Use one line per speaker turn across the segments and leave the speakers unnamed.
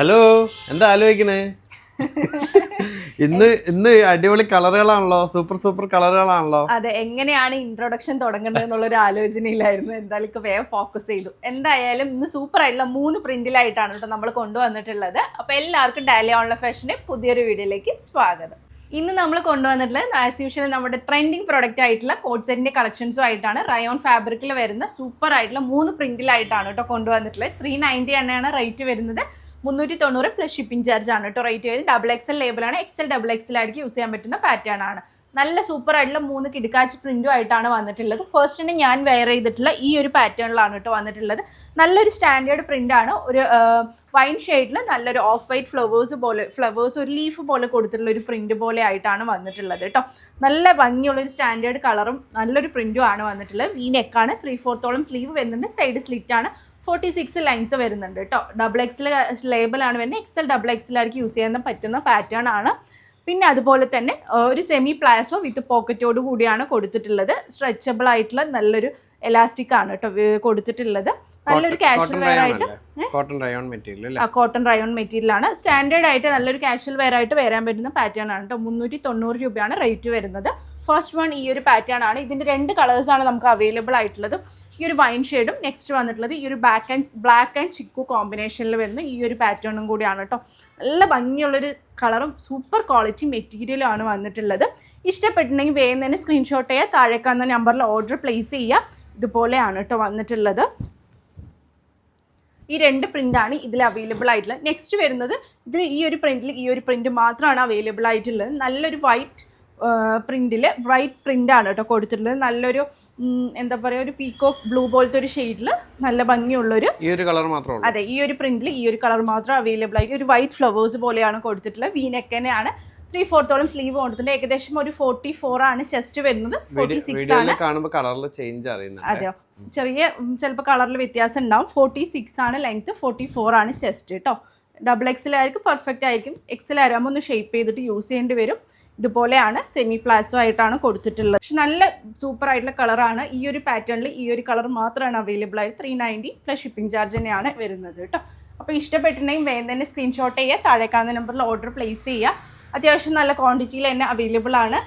Hello എന്താ ആലോചിക്കണേ? ഇന്ന് ഇന്ന് അടിപൊളി കളറുകളാണല്ലോ സൂപ്പർ സൂപ്പർ കളറുകളാണല്ലോ.
അതെ എങ്ങനെയാണ് ഇൻട്രൊഡക്ഷൻ തുടങ്ങേണ്ടത് എന്നുള്ളൊരു ആലോചനയിലായിരുന്നു. എന്തായാലും വേഗം ഫോക്കസ് ചെയ്തു. എന്തായാലും ഇന്ന് സൂപ്പർ ആയിട്ടുള്ള മൂന്ന് പ്രിന്റിലായിട്ടാണ് കേട്ടോ നമ്മൾ കൊണ്ടുവന്നിട്ടുള്ളത്. അപ്പൊ എല്ലാവർക്കും ഡാലി ഓൺലൈൻ ഫാഷന്റെ പുതിയൊരു വീഡിയോയിലേക്ക് സ്വാഗതം. ഇന്ന് നമ്മൾ കൊണ്ടുവന്നിട്ടുള്ളത് ആസ് യൂഷ്വൽ നമ്മുടെ ട്രെൻഡിങ് പ്രൊഡക്റ്റ് ആയിട്ടുള്ള കോഡ് സെറ്റിന്റെ കളക്ഷൻസും ആയിട്ടാണ് റയോൺ ഫാബ്രിക്കിൽ വരുന്ന സൂപ്പർ ആയിട്ടുള്ള മൂന്ന് പ്രിന്റിലായിട്ടാണ് കേട്ടോ കൊണ്ടുവന്നിട്ടുള്ളത്. ത്രീ നയന്റി തന്നെയാണ് റേറ്റ് വരുന്നത്. മുന്നൂറ്റി തൊണ്ണൂറ് പ്ലസ് ഷിപ്പിംഗ് ചാർജ് ആണ് കേട്ടോ റേറ്റ് വരുന്നത് ഡബിൾ എക്സൽ ലേബിളാണ് എക്സൽ ഡബിൾ എക്സൽ ആയിരിക്കും യൂസ് ചെയ്യാൻ പറ്റുന്ന പാറ്റേൺ ആണ്. നല്ല സൂപ്പർ ആയിട്ടുള്ള മൂന്ന് കിടക്കാച്ച് പ്രിന്റും ആയിട്ടാണ് വന്നിട്ടുള്ളത്. ഫസ്റ്റിന് ഞാൻ വെയർ ചെയ്തിട്ടുള്ള ഈ ഒരു പാറ്റേണിലാണ് കേട്ടോ വന്നിട്ടുള്ളത്. നല്ലൊരു സ്റ്റാൻഡേർഡ് പ്രിന്റ് ആണ്. ഒരു വൈൻ ഷെയ്ഡിൽ നല്ലൊരു ഓഫ് വൈറ്റ് ഫ്ലവേഴ്സ് പോലെ ഫ്ലവേഴ്സ് ഒരു ലീഫ് പോലെ കൊടുത്തിട്ടുള്ള ഒരു പ്രിന്റ് പോലെ ആയിട്ടാണ് വന്നിട്ടുള്ളത് കേട്ടോ നല്ല ഭംഗിയുള്ള ഒരു സ്റ്റാൻഡേർഡ് കളറും നല്ലൊരു പ്രിന്റും ആണ് വന്നിട്ടുള്ളത്. വി നെക്കാണ് ത്രീ ഫോർത്തോളം സ്ലീവ് വരുന്നുണ്ട്. സൈഡ് സ്ലിറ്റ് ആണ്. ഫോർട്ടി സിക്സ് ലെങ്ത് വരുന്നുണ്ട് കേട്ടോ ഡബിൾ എക്സിൽ ലേബിളാണ് വരുന്നത്. എക്സൽ ഡബിൾ എക്സിലായിരിക്കും യൂസ് ചെയ്യാൻ പറ്റുന്ന പാറ്റേൺ ആണ്. പിന്നെ അതുപോലെ തന്നെ ഒരു സെമി പ്ലാസോ വിത്ത് പോക്കറ്റോട് കൂടിയാണ് കൊടുത്തിട്ടുള്ളത്. സ്ട്രെച്ചബിൾ ആയിട്ടുള്ള നല്ലൊരു എലാസ്റ്റിക് ആണ് കേട്ടോ കൊടുത്തിട്ടുള്ളത്. നല്ലൊരു കാഷ്വൽ
കോട്ടൺ
വെയർ ആയിട്ട്
cotton rayon material
cotton rayon material ആണ്. സ്റ്റാൻഡേർഡ് ആയിട്ട് നല്ലൊരു കാഷ്വൽ വെയർ ആയിട്ട് വരാൻ പറ്റുന്ന പാറ്റേൺ ആണ് കേട്ടോ മുന്നൂറ്റി തൊണ്ണൂറ് രൂപയാണ് റേറ്റ് വരുന്നത്. ഫസ്റ്റ് വൺ ഈ ഒരു പാറ്റേൺ ആണ്. ഇതിന്റെ രണ്ട് കളേഴ്സ് ആണ് നമുക്ക് അവൈലബിൾ ആയിട്ടുള്ളത്. ഈ ഒരു വൈൻ ഷെയ്ഡും നെക്സ്റ്റ് വന്നിട്ടുള്ളത് ഈ ഒരു back and black and chikoo കോമ്പിനേഷനിൽ വരുന്ന ഈ ഒരു പാറ്റേണും കൂടിയാണ് കേട്ടോ നല്ല ഭംഗിയുള്ളൊരു കളറും സൂപ്പർ ക്വാളിറ്റി മെറ്റീരിയലും ആണ് വന്നിട്ടുള്ളത്. ഇഷ്ടപ്പെട്ടിട്ടുണ്ടെങ്കിൽ വേഗം തന്നെ സ്ക്രീൻഷോട്ട് ചെയ്യുക താഴേക്കാവുന്ന നമ്പറിൽ ഓർഡർ പ്ലേസ് ചെയ്യുക ഇതുപോലെയാണ് കേട്ടോ വന്നിട്ടുള്ളത്. ഈ രണ്ട് പ്രിന്റാണ് ഇതിൽ അവൈലബിൾ ആയിട്ടുള്ളത്. നെക്സ്റ്റ് വരുന്നത് ഇതിൽ ഈ ഒരു പ്രിന്റിൽ ഈ ഒരു പ്രിന്റ് മാത്രമാണ് അവൈലബിൾ ആയിട്ടുള്ളത്. നല്ലൊരു വൈറ്റ് പ്രിന്റിൽ വൈറ്റ് പ്രിന്റ് ആണ് കേട്ടോ കൊടുത്തിട്ടുള്ളത്. നല്ലൊരു എന്താ പറയുക ഒരു പീക്കോക്ക് ബ്ലൂ പോലത്തെ ഒരു ഷെയ്ഡിൽ നല്ല ഭംഗിയുള്ളൊരു
ഈ ഒരു കളർ മാത്രമേ
അതെ ഈ ഒരു പ്രിന്റിൽ ഈ ഒരു കളർ മാത്രം അവൈലബിൾ ആയി. ഒരു വൈറ്റ് ഫ്ലവേഴ്സ് പോലെയാണ് കൊടുത്തിട്ടുള്ളത്. വീനെക്കനെയാണ് ത്രീ ഫോർത്തോളം സ്ലീവ് കൊടുത്തിട്ടുണ്ട് ഏകദേശം ഒരു ഫോർട്ടി ഫോർ ആണ് ചെസ്റ്റ് വരുന്നത്. ഫോർട്ടി സിക്സ് ആണ്.
കാണുമ്പോൾ കളറിൽ ചേഞ്ച് അറിയുന്നത്
അതെയോ? ചെറിയ ചിലപ്പോൾ കളറിൽ വ്യത്യാസം ഉണ്ടാവും. ഫോർട്ടി സിക്സ് ആണ് ലെങ്ത് ഫോർട്ടി ഫോർ ആണ് ചെസ്റ്റ് കേട്ടോ ഡബിൾ എക്സിലായിരിക്കും പെർഫെക്റ്റ് ആയിരിക്കും എക്സിലാകുമ്പോൾ ഒന്ന് ഷേപ്പ് ചെയ്തിട്ട് യൂസ് ചെയ്യേണ്ടി വരും. ഇതുപോലെയാണ് സെമി പ്ലാസോ ആയിട്ടാണ് കൊടുത്തിട്ടുള്ളത്. പക്ഷെ നല്ല സൂപ്പർ ആയിട്ടുള്ള കളറാണ് ഈ ഒരു പാറ്റേണിൽ ഈ ഒരു കളർ മാത്രമാണ് അവൈലബിൾ ആയത്. Three ninety plus shipping charge തന്നെയാണ് വരുന്നത് കേട്ടോ അപ്പോൾ ഇഷ്ടപ്പെട്ടിട്ടുണ്ടെങ്കിൽ വേഗം തന്നെ സ്ക്രീൻഷോട്ട് ചെയ്യുക. താഴെ കാണുന്ന നമ്പറിൽ ഓർഡർ പ്ലേസ് ചെയ്യുക. അത്യാവശ്യം നല്ല ക്വാണ്ടിറ്റിയിൽ തന്നെ അവൈലബിൾ ആണ്.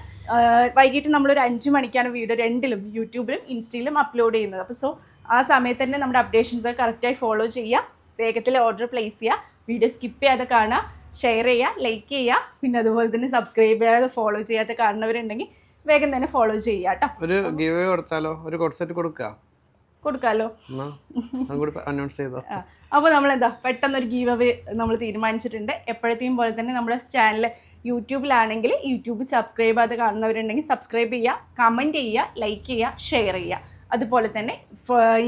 വൈകിട്ട് നമ്മളൊരു അഞ്ച് മണിക്കാണ് വീഡിയോ രണ്ടിലും യൂട്യൂബിലും ഇൻസ്റ്റയിലും അപ്ലോഡ് ചെയ്യുന്നത്. അപ്പോൾ സോ ആ സമയത്ത് തന്നെ നമ്മുടെ അപ്ഡേഷൻസ് കറക്റ്റായി ഫോളോ ചെയ്യുക. വേഗത്തിൽ ഓർഡർ പ്ലേസ് ചെയ്യുക. വീഡിയോ സ്കിപ്പ് ചെയ്യാതെ കാണുക. ഷെയർ ചെയ്യുക ലൈക്ക് ചെയ്യുക. പിന്നെ അതുപോലെ തന്നെ സബ്സ്ക്രൈബ് ചെയ്യാതെ ഫോളോ ചെയ്യാതെ കാണുന്നവരുണ്ടെങ്കിൽ വേഗം തന്നെ ഫോളോ ചെയ്യുക കേട്ടോ.
ഒരു ഗിവ് കൊടുത്താലോ? ഒരു കോട്ട് സെറ്റ് കൊടുക്കുക
കൊടുക്കാമല്ലോ
എന്നാ? അതും കൂടി അനൗൺസ് ചെയ്തോ?
അപ്പോൾ നമ്മൾ എന്താ പെട്ടെന്നൊരു ഗീവ് അവേ നമ്മൾ തീരുമാനിച്ചിട്ടുണ്ട്. എപ്പോഴത്തെയും പോലെ തന്നെ നമ്മുടെ ചാനൽ യൂട്യൂബിലാണെങ്കിൽ യൂട്യൂബ് സബ്സ്ക്രൈബ് ചെയ്ത് കാണുന്നവരുണ്ടെങ്കിൽ സബ്സ്ക്രൈബ് ചെയ്യുക കമന്റ് ചെയ്യുക ലൈക്ക് ചെയ്യുക ഷെയർ ചെയ്യുക. അതുപോലെ തന്നെ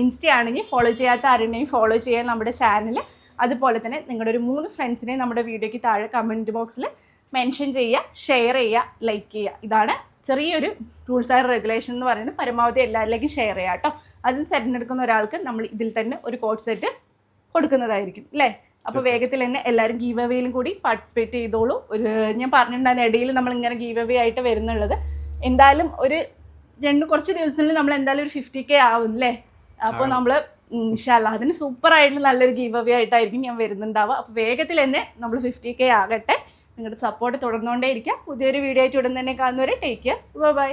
ഇൻസ്റ്റ ആണെങ്കിൽ ഫോളോ ചെയ്യാത്ത ആരുണ്ടെങ്കിൽ ഫോളോ ചെയ്യുക നമ്മുടെ ചാനൽ അതുപോലെ തന്നെ നിങ്ങളുടെ ഒരു മൂന്ന് ഫ്രണ്ട്സിനെ നമ്മുടെ വീഡിയോയ്ക്ക് താഴെ കമന്റ് ബോക്സിൽ മെൻഷൻ ചെയ്യുക ഷെയർ ചെയ്യുക ലൈക്ക് ചെയ്യുക. ഇതാണ് ചെറിയൊരു റൂൾസ് ആൻഡ് റെഗുലേഷൻ എന്ന് പറയുന്നത് പരമാവധി എല്ലാവരിലേക്കും ഷെയർ ചെയ്യാം കേട്ടോ. അതിന് തിരഞ്ഞെടുക്കുന്ന ഒരാൾക്ക് നമ്മൾ ഇതിൽ തന്നെ ഒരു കോഡ് സെറ്റ് കൊടുക്കുന്നതായിരിക്കും അല്ലേ? അപ്പോൾ വേഗത്തിൽ തന്നെ എല്ലാവരും ഗീവ് അവേയിലും കൂടി പാർട്ടിസിപ്പേറ്റ് ചെയ്തോളൂ. ഒരു ഞാൻ പറഞ്ഞിട്ടുണ്ടായിരുന്ന ഇടയിൽ നമ്മൾ ഇങ്ങനെ ഗീവ് അവേ ആയിട്ട് വരുന്നുള്ളത്. എന്തായാലും ഒരു രണ്ട് കുറച്ച് ദിവസത്തിനുള്ളിൽ നമ്മൾ എന്തായാലും ഒരു ഫിഫ്റ്റി കെ ആവും അല്ലേ അപ്പോൾ നമ്മൾ ഇൻഷാല്ല അതിന് സൂപ്പർ ആയിട്ടുള്ള നല്ലൊരു ഗീവ് അവേ ആയിട്ടായിരിക്കും ഞാൻ വരുന്നുണ്ടാവുക. അപ്പോൾ വേഗത്തിൽ തന്നെ നമ്മൾ ഫിഫ്റ്റി കെ ആകട്ടെ. നിങ്ങളുടെ സപ്പോർട്ട് തുടർന്നുകൊണ്ടേ ഇരിക്കുക പുതിയൊരു വീഡിയോ ആയിട്ട് ഉടൻ തന്നെ കാണുന്നവരെ ടേക്ക് കെയർ ബൈ